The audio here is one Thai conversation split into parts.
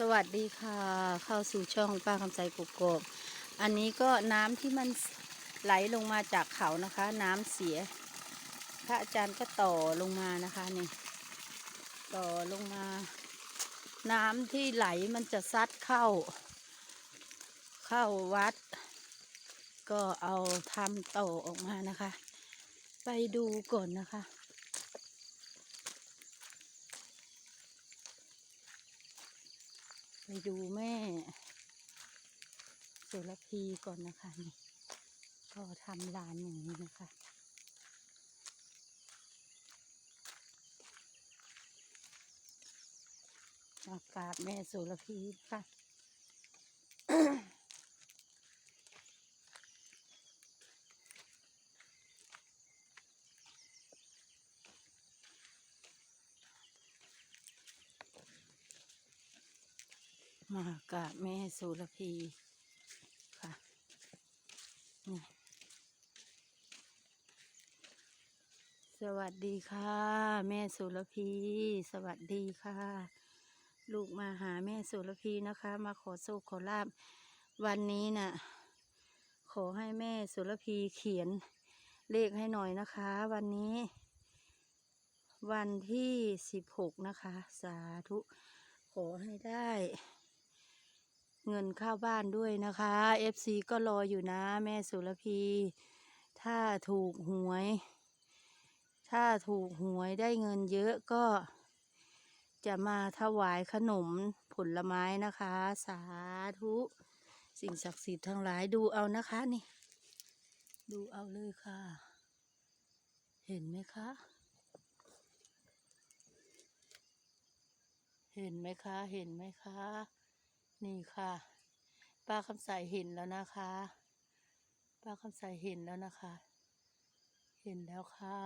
สวัสดีค่ะ เข้าสู่ช่องป้าคำใจกุกกบอันนี้ก็น้ำที่มันไหลลงมาจากเขานะคะ น้ำเสีย พระอาจารย์ก็ต่อลงมานะคะนี่ต่อลงมา น้ำที่ไหลมันจะซัดเข้า เข้าวัด ก็เอาทำต่อออกมานะคะ ไปดูก่อนนะคะ ไป ดูแม่สุรพีก่อนนะคะนี่ก็ทำลานอย่างนี้นะคะอากาศแม่สุรพีค่ะ มากราบแม่สุรพีค่ะนี่สวัสดีค่ะ แม่สุรพี สวัสดีค่ะ ลูกมาหาแม่สุรพีนะคะ มาขอโชคขอลาบวันนี้น่ะ ขอให้แม่สุรพีเขียนเลขให้หน่อยนะคะ วันนี้ วันที่สิบหกนะคะ สาธุขอให้ได้ เงินเข้าบ้านด้วยนะคะ FC ก็รออยู่นะ แม่สุรพี ถ้าถูกหวย ถ้าถูกหวยได้เงินเยอะก็ จะมาถวายขนมผลไม้นะคะ สาธุ สิ่งศักดิ์สิทธิ์ทั้งหลายดูเอานะคะนี่ ดูเอาเลยค่ะ เห็นไหมคะ เห็นไหมคะ เห็นไหมคะ นี่ค่ะ ป้าคำใสเห็นแล้วนะคะ ป้าคำใสเห็นแล้วนะคะ เห็นแล้วค่ะ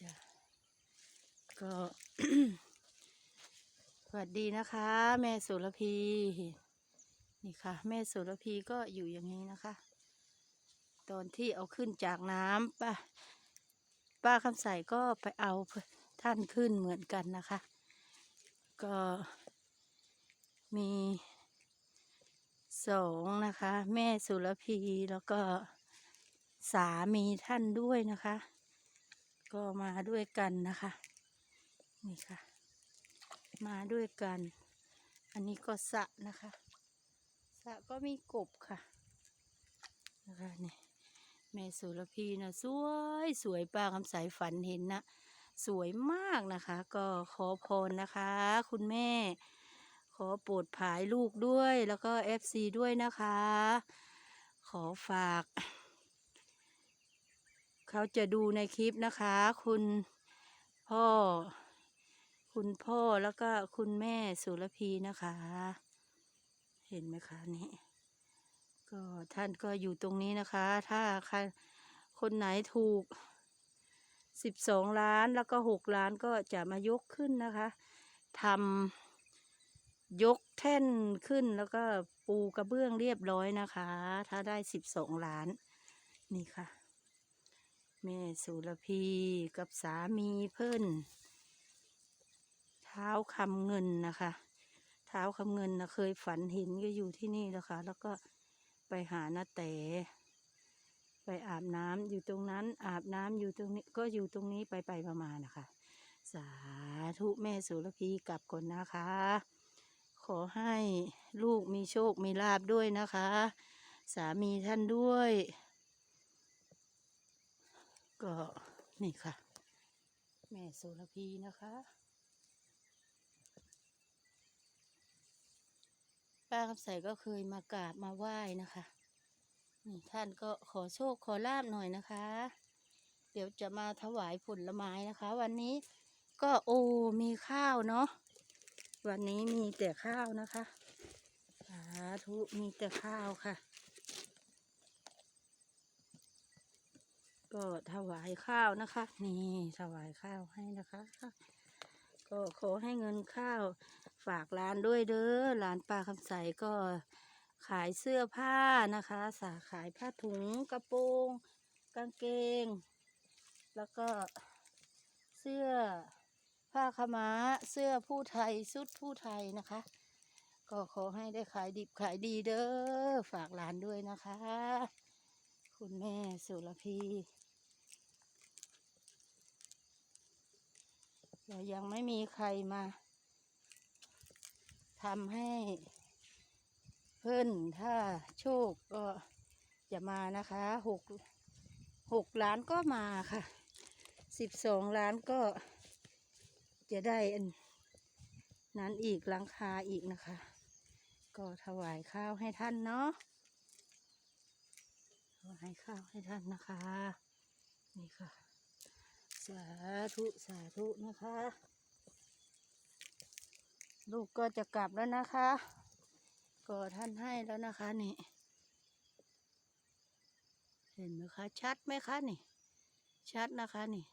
จ้ะก็สวัสดีนะคะ แม่สุรพีนี่ค่ะ แม่สุรพีก็อยู่อย่างนี้นะคะ ตอนที่เอาขึ้นจากน้ำป้าป้าคำใสก็ไปเอาท่านขึ้นเหมือนกันนะคะ ก็ มีสองนะคะ แม่สุรพีแล้วก็สามีท่านด้วยนะคะ ก็มาด้วยกันนะคะ นี่ค่ะ มาด้วยกัน อันนี้ก็สะนะคะสะก็มีกบค่ะนะคะนี่แม่สุรพีนะสวยสวยป้าคำใสฝันเห็นนะสวยมากนะคะ ก็ขอพรนะคะ คุณแม่ ขอโปรดผายลูกด้วยแล้วก็เอฟซีด้วยนะคะ ขอฝาก เขาจะดูในคลิปนะคะ คุณพ่อ คุณพ่อแล้วก็คุณแม่สุรพีนะคะ เห็นไหมคะนี่ก็ท่านก็อยู่ตรงนี้นะคะ ถ้าใครคนไหนถูกสิบสองล้านแล้วก็หกล้านก็จะมายกขึ้นนะคะทำ ยกแท่นขึ้นแล้วก็ปูกระเบื้องเรียบร้อยนะคะ ถ้าได้สิบสองล้าน นี่ค่ะ แม่สุรพีกับสามีเพิ่น เท้าคำเงินนะคะ เท้าคำเงินนะเคยฝันเห็นก็อยู่ที่นี่แล้วค่ะ แล้วก็ไปหานาแต่ไปอาบน้ำอยู่ตรงนั้น อาบน้ำอยู่ตรงนี้ก็อยู่ตรงนี้ไปไปประมาณนะคะ สาธุแม่สุรพีกลับก่อนนะคะ ขอให้ลูกมีโชคมีลาบด้วยนะคะ สามีท่านด้วย ก็นี่ค่ะ แม่สุรพีนะคะป้าคำใสก็เคยมากราบมาไหว้นะคะนี่ท่านก็ขอโชคขอลาบหน่อยนะคะ เดี๋ยวจะมาถวายผลไม้นะคะ วันนี้ก็โอ้มีข้าวเนาะ วันนี้มีแต่ข้าวนะคะสาธุมีแต่ข้าวค่ะ ก็ถวายข้าวนะคะ นี่ถวายข้าวให้นะคะ ก็ขอให้เงินข้าวฝากร้านด้วยเด้อร้านป้าคำใสก็ขายเสื้อผ้านะคะ สาขายผ้าถุงกระโปรง กางเกง แล้วก็เสื้อ ผ้าขม้าเสื้อผู้ไทยชุดผู้ไทยนะคะ ก็ขอให้ได้ขายดิบขายดีเด้อฝากหลานด้วยนะคะ คุณแม่สุรพีเรายังไม่มีใครมาทำให้เพิ่นถ้าโชคก็จะมานะคะหกหกล้านก็มาค่ะสิบสองล้านก็ จะได้อันนั้นอีกหลังคาอีกนะคะ ก็ถวายข้าวให้ท่านเนาะถวายข้าวให้ท่านนะคะ นี่ค่ะ สาธุสาธุนะคะ ลูกก็จะกลับแล้วนะคะ ก็ท่านให้แล้วนะคะนี่ เห็นไหมคะ ชัดไหมคะนี่ ชัดนะคะนี่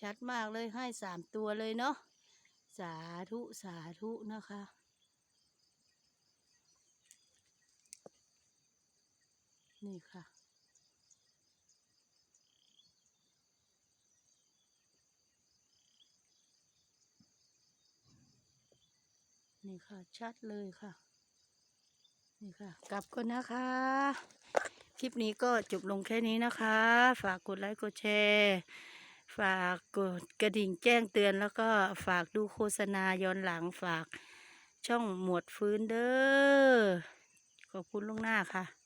ชัดมากเลยให้สามตัวเลยเนาะสาธุสาธุนะคะนี่ค่ะ นี่ค่ะ ชัดเลยค่ะ นี่ค่ะ กลับก่อนนะคะ คลิปนี้ก็จบลงแค่นี้นะคะ ฝากกดไลค์ กดแชร์ ฝากกดกระดิ่งแจ้งเตือนแล้วก็ฝากดูโฆษณาย้อนหลังฝากช่องหมวดฟื้นเด้อขอบคุณล่วงหน้าค่ะ